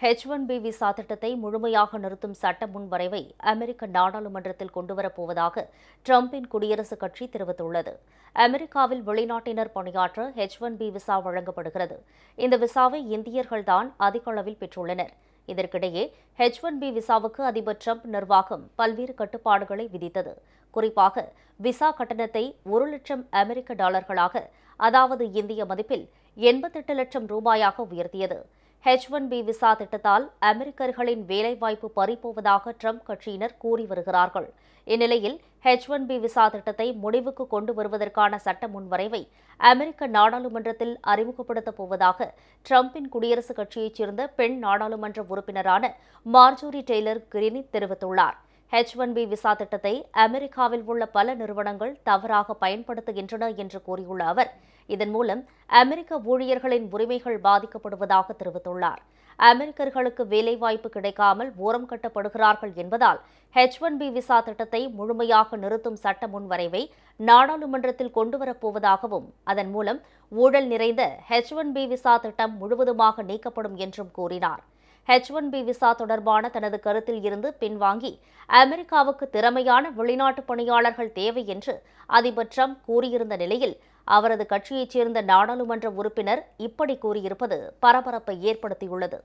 H one B visa திட்டத்தை முழுமையாக நிறுத்தும் சட்ட முன்வரைவை அமெரிக்க நாடாளுமன்றத்தில் கொண்டுவரப்போவதாக ட்ரம்பின் குடியரசுக் கட்சி தெரிவித்துள்ளது. அமெரிக்காவில் வெளிநாட்டினர் பணியாற்ற ஹெச் ஒன் பி விசா வழங்கப்படுகிறது. இந்த விசாவை இந்தியர்கள்தான் அதிக அளவில் பெற்றுள்ளனர். இதற்கிடையே ஹெச் ஒன் பி விசாவுக்கு அதிபர் டிரம்ப் நிர்வாகம் பல்வேறு கட்டுப்பாடுகளை விதித்தது. குறிப்பாக விசா கட்டணத்தை ஒரு லட்சம் அமெரிக்க டாலர்களாக அதாவது இந்திய மதிப்பில் எண்பத்தெட்டு லட்சம் ரூபாயாக உயர்த்தியது. ஹெச் ஒன் பி விசா திட்டத்தால் அமெரிக்கர்களின் வேலைவாய்ப்பு பறிப்போவதாக ட்ரம்ப் கட்சியினர் கூறி வருகிறார்கள். இந்நிலையில் ஹெச் ஒன் பி விசா திட்டத்தை முடிவுக்கு கொண்டு வருவதற்கான சட்ட முன்வரைவை அமெரிக்க நாடாளுமன்றத்தில் அறிமுகப்படுத்தப் போவதாக ட்ரம்பின் குடியரசுக் கட்சியைச் சேர்ந்த பெண் நாடாளுமன்ற உறுப்பினரான மார்ஜோரி டெய்லர் கிரினி தெரிவித்துள்ளார். ஹெச் ஒன் பி விசா திட்டத்தை அமெரிக்காவில் உள்ள பல நிறுவனங்கள் தவறாக பயன்படுத்துகின்றன என்று கூறியுள்ள அவர் இதன் மூலம் அமெரிக்க ஊழியர்களின் உரிமைகள் பாதிக்கப்படுவதாக தெரிவித்துள்ளார். அமெரிக்கர்களுக்கு வேலைவாய்ப்பு கிடைக்காமல் ஓரம் கட்டப்படுகிறார்கள் என்பதால் ஹெச் ஒன் பி விசா திட்டத்தை முழுமையாக நிறுத்தும் சட்ட முன்வரைவை நாடாளுமன்றத்தில் கொண்டுவரப்போவதாகவும் அதன் மூலம் ஊழல் நிறைந்த ஹெச் ஒன் பி விசா திட்டம் முழுவதுமாக நீக்கப்படும் என்றும் கூறினார். ஹெச் ஒன் பி விசா தொடர்பான தனது கருத்தில் இருந்து பின்வாங்கி அமெரிக்காவுக்கு திறமையான வெளிநாட்டு பணியாளர்கள் தேவை என்று அதிபர் ட்ரம்ப் கூறியிருந்த நிலையில் அவரது கட்சியைச் சேர்ந்த நாடாளுமன்ற உறுப்பினர் இப்படி கூறியிருப்பது பரபரப்பை ஏற்படுத்தியுள்ளது.